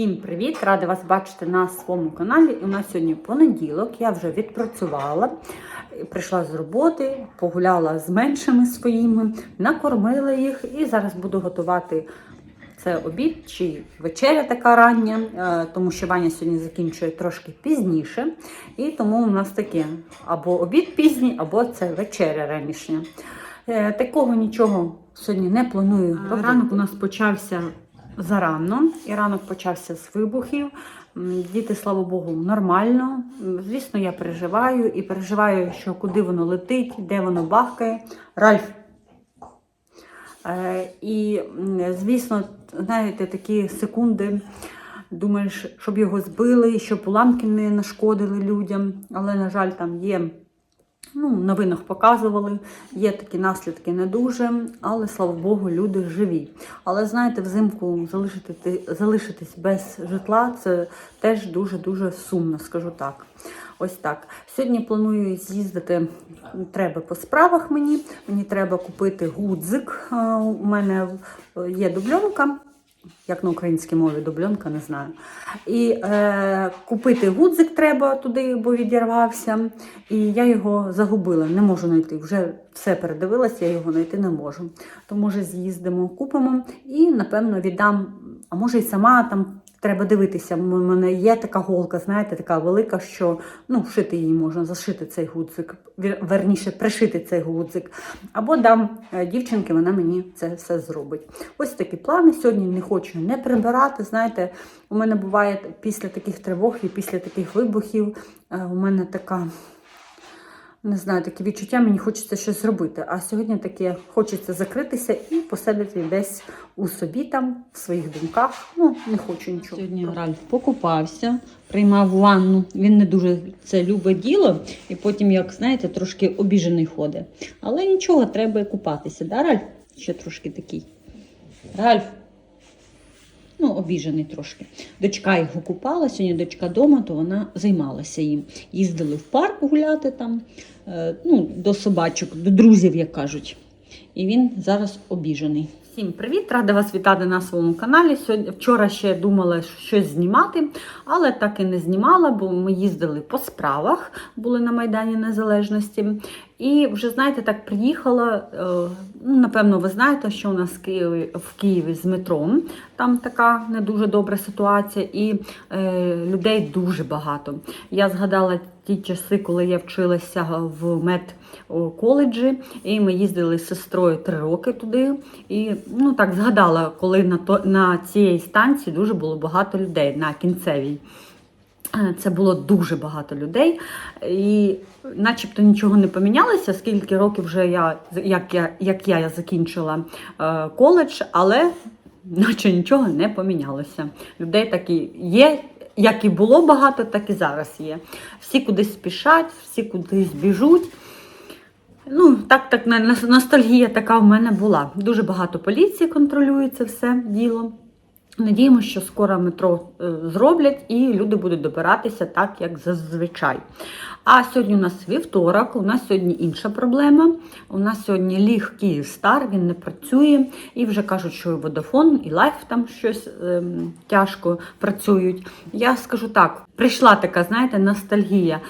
Всім привіт! Рада вас бачити на своєму каналі. У нас сьогодні понеділок. Я вже відпрацювала, прийшла з роботи, погуляла з меншими своїми, накормила їх і зараз буду готувати це обід чи вечеря така рання, е, тому що Ваня сьогодні закінчує трошки пізніше. І тому у нас таке або обід пізній, або це вечеря ранішня. Е, Такого нічого сьогодні не планую. Ранок у нас почався зарано, і ранок почався з вибухів. Діти, слава Богу, нормально. Звісно, я переживаю і переживаю, що куди воно летить, де воно бахкає. Ральф. Е, і, звісно, знаєте, такі секунди. Думаєш, щоб його збили, щоб уламки не нашкодили людям. Але, на жаль, там є Ну, в новинах показували, є такі наслідки не дуже, але слава Богу, люди живі. Але знаєте, взимку залишити, залишитись без житла це теж дуже-дуже сумно, скажу так. Ось так. Сьогодні планую з'їздити. Треба по справах мені. Мені треба купити гудзик. У мене е, є дубльонка. Як на українській мові дубльонка, не знаю. І е, купити гудзик треба туди, бо відірвався. І я його загубила, не можу знайти. Вже все передивилася, я його знайти не можу. То може з'їздимо, купимо і, напевно, віддам. А може і сама там треба дивитися. У мене є така голка, знаєте, така велика, що ну, вшити її можна, зашити цей гудзик, верніше, пришити цей гудзик. Або дам е, дівчинки, вона мені це все зробить. Ось такі плани. Сьогодні не хочу не прибирати. Знаєте, у мене буває після таких тривог і після таких вибухів, е, у мене така. Не знаю, таке відчуття, мені хочеться щось зробити. А сьогодні таке хочеться закритися і посидіти десь у собі там, в своїх думках. Ну, не хочу нічого. Сьогодні Ральф покупався, приймав ванну. Він не дуже це любить діло, і потім, як знаєте, трошки обіжений ходить. Але нічого, треба купатися, да, Ральф? Ще трошки такий. Ральф. Ну, обіжений трошки. Дочка його купала, сьогодні дочка вдома, то вона займалася їм. Їздили в парк гуляти там, е, ну, до собачок, до друзів, як кажуть. І він зараз обіжений. Всім привіт! Рада вас вітати на своєму каналі. Вчора ще думала щось знімати, але так і не знімала, бо ми їздили по справах, були на Майдані Незалежності. І вже, знаєте, так приїхала. е, Ну, напевно, ви знаєте, що у нас в Києві, в Києві з метром. Там така не дуже добра ситуація, і е, людей дуже багато. Я згадала ті часи, коли я вчилася в медколеджі, і ми їздили з сестрою три роки туди. І ну так згадала, коли на то на цій станції дуже було багато людей на кінцевій. Е, Це було дуже багато людей, і начебто нічого не помінялося, скільки років вже я, як я, як я закінчила е, коледж, але наче нічого не помінялося. Людей такі є, як і було багато, так і зараз є. Всі кудись спішать, всі кудись біжуть. Ну, так, так, ностальгія така в мене була. Дуже багато поліції контролюється все діло. Надіємося, що скоро метро е, зроблять і люди будуть добиратися так, як зазвичай. А сьогодні у нас вівторок, у нас сьогодні інша проблема. У нас сьогодні ліг Київстар, він не працює. І вже кажуть, що і Vodafone, і Life там щось ем, тяжко працюють. Я скажу так: прийшла така, знаєте, ностальгія.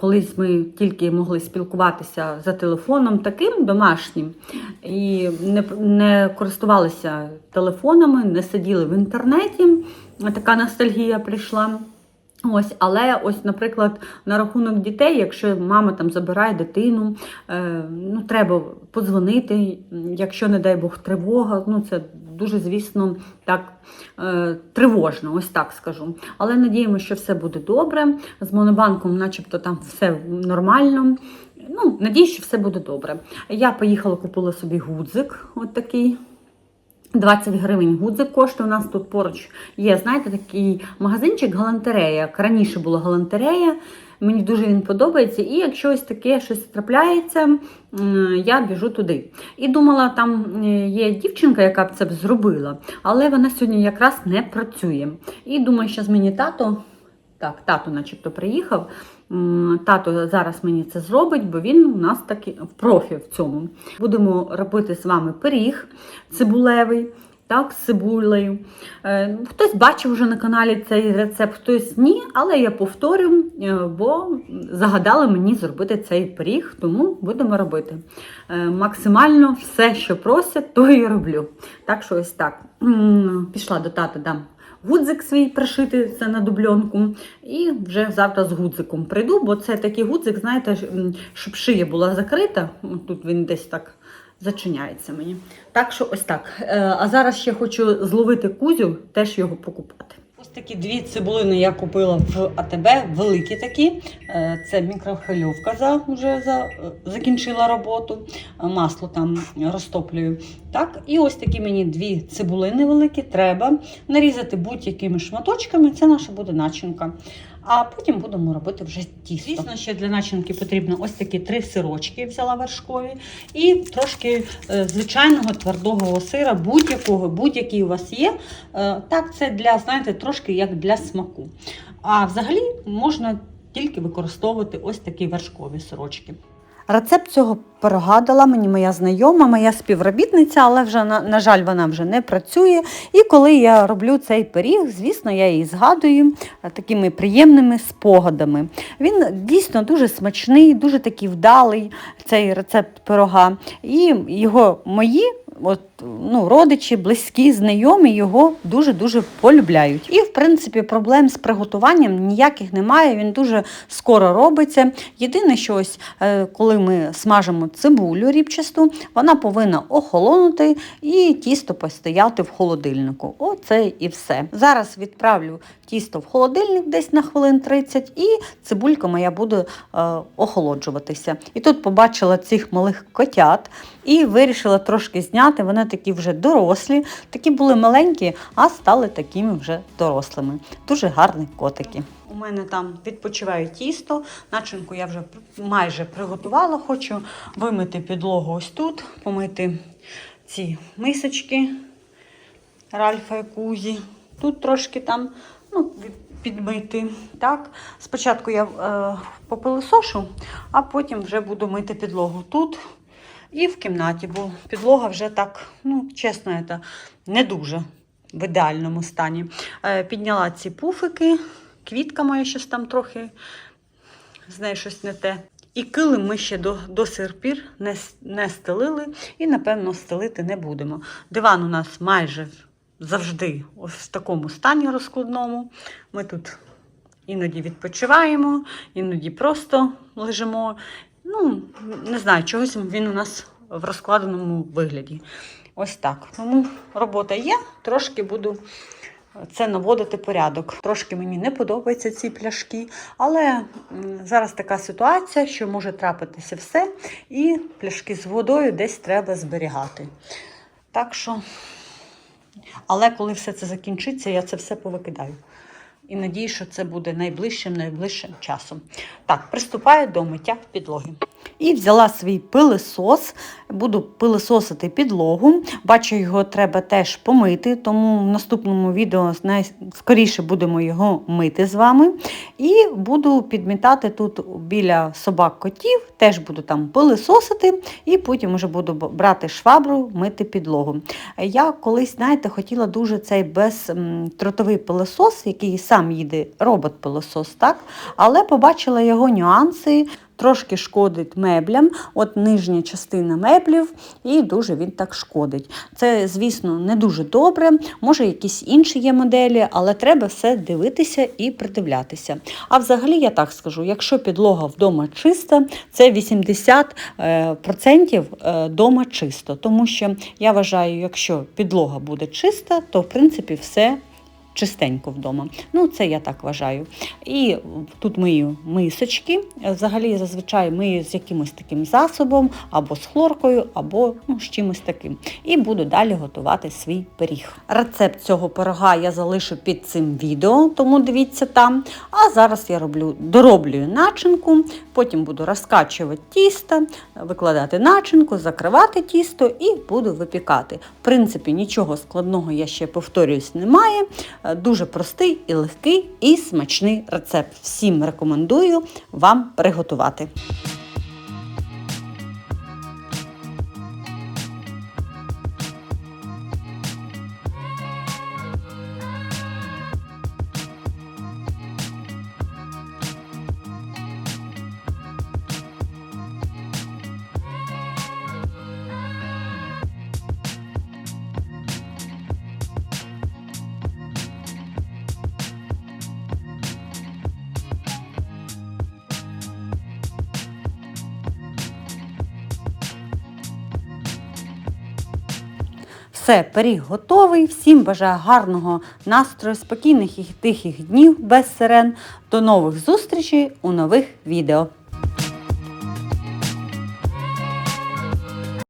Колись ми тільки могли спілкуватися за телефоном таким домашнім і не, не користувалися телефонами, не сиділи в інтернеті. Така ностальгія прийшла. Ось, але ось, наприклад, на рахунок дітей, якщо мама там забирає дитину, е, ну треба подзвонити, якщо, не дай Бог, тривога, ну це дуже, звісно, так е, тривожно, ось так скажу. Але надіємося, що все буде добре. З Монобанком, начебто, там все нормально. Ну, надіюсь, що все буде добре. Я поїхала, купила собі гудзик, от такий. 20 гривень гудзик коштує. У нас тут поруч є, знаєте, такий магазинчик галантерея. Як Раніше була галантерея. Мені дуже він подобається. І якщо ось таке щось трапляється, я біжу туди. І думала, там е, є дівчинка, яка б це б зробила, але вона сьогодні якраз не працює. І думаю, що мені тато. Так, тато, начебто, приїхав. Тато зараз мені це зробить, бо він у нас таки в профі в цьому. Будемо робити з вами пиріг цибулевий так, з цибулею. Е, Хтось бачив вже на каналі цей рецепт, хтось ні, але я повторю, е, бо загадали мені зробити цей пиріг, тому будемо робити. Е, Максимально все, що просять, то і роблю. Так що ось так. Пішла до тата, дам гудзик свій пришити це на дубльонку. І вже завтра з гудзиком прийду, бо це такий гудзик, знаєте, щоб шия була закрита. Тут він десь так зачиняється мені. Так що ось так. Е, А зараз ще хочу зловити кузю, теж його покупати. Такі дві цибулини я купила в АТБ, великі такі. Е, Це мікрохвильовка за, вже за, е, закінчила роботу. Е, Масло там розтоплюю. Так, і ось такі мені дві цибулини великі треба нарізати будь-якими шматочками. Це наша буде начинка. А потім будемо робити вже тісто. Звісно, ще для начинки потрібно ось такі три сирочки взяла вершкові і трошки звичайного твердого сира, будь-якого, будь-який у вас є. Так, це для, знаєте, трошки як для смаку. А взагалі можна тільки використовувати ось такі вершкові сирочки. Рецепт цього пирога дала мені моя знайома, моя співробітниця, але вже, на, на жаль, вона вже не працює. І коли я роблю цей пиріг, звісно, я її згадую е, такими приємними спогадами. Він дійсно дуже смачний, дуже такий вдалий, цей рецепт пирога. І його мої от, ну, родичі, близькі, знайомі його дуже-дуже полюбляють. І, в принципі, проблем з приготуванням ніяких немає. Він дуже скоро робиться. Єдине, що ось, е, коли ми смажимо цибулю рібчасту, вона повинна охолонути і тісто постояти в холодильнику. Оце і все. Зараз відправлю тісто в холодильник десь на хвилин 30, і цибулька моя буде е, охолоджуватися. І тут побачила цих малих котят і вирішила трошки зняти. Вони такі вже дорослі, такі були маленькі, а стали такими вже дорослими. Дуже гарні котики. У мене там відпочиває тісто, начинку я вже майже приготувала. Хочу вимити підлогу ось тут, помити ці мисочки Ральфа і Кузі. Тут трошки там ну, підмити. Так. Спочатку я е, попилисошу, а потім вже буду мити підлогу тут і в кімнаті, бо підлога вже так, ну, чесно, це не дуже в ідеальному стані. Е, підняла ці пуфики, квітка моя щось там трохи, з нею щось не те. І килим ми ще до, до сих пір не, не стелили і, напевно, стелити не будемо. Диван у нас майже завжди ось в такому стані розкладному. Ми тут іноді відпочиваємо, іноді просто лежимо. Ну, не знаю, чогось він у нас в розкладеному вигляді. Ось так. Тому робота є, трошки буду це наводити порядок. Трошки мені не подобаються ці пляшки, але зараз така ситуація, що може трапитися все, і пляшки з водою десь треба зберігати. Так що, але коли все це закінчиться, я це все повикидаю. І надію, що це буде найближчим найближчим часом. Так, приступаю до миття підлоги. І взяла свій пилисос, буду пилисосити підлогу. Бачу, його треба теж помити, тому в наступному відео скоріше будемо його мити з вами. І буду підмітати тут біля собак котів, теж буду там пилисосити, і потім вже буду брати швабру, мити підлогу. Я колись, знаєте, хотіла дуже цей безтротовий пилосос, який сам їде робот-пилосос, так? але побачила його нюанси. Трошки шкодить меблям, от нижня частина меблів, і дуже він так шкодить. Це, звісно, не дуже добре. Може, якісь інші є моделі, але треба все дивитися і придивлятися. А взагалі, я так скажу: якщо підлога вдома чиста, це 80% е, процентів, е, чисто. Тому що я вважаю, якщо підлога буде чиста, то в принципі все чистенько вдома. Ну, це я так вважаю. І тут мию мисочки. Взагалі, зазвичай мию з якимось таким засобом, або з хлоркою, або ну, з чимось таким. І буду далі готувати свій пиріг. Рецепт цього пирога я залишу під цим відео, тому дивіться там. А зараз я роблю, дороблюю начинку, потім буду розкачувати тісто, викладати начинку, закривати тісто і буду випікати. В принципі, нічого складного я ще повторююсь немає. Е, Дуже простий і легкий і смачний рецепт. Всім рекомендую вам приготувати. Все, пиріг готовий. Всім бажаю гарного настрою, спокійних і тихих днів без сирен. До нових зустрічей у нових відео.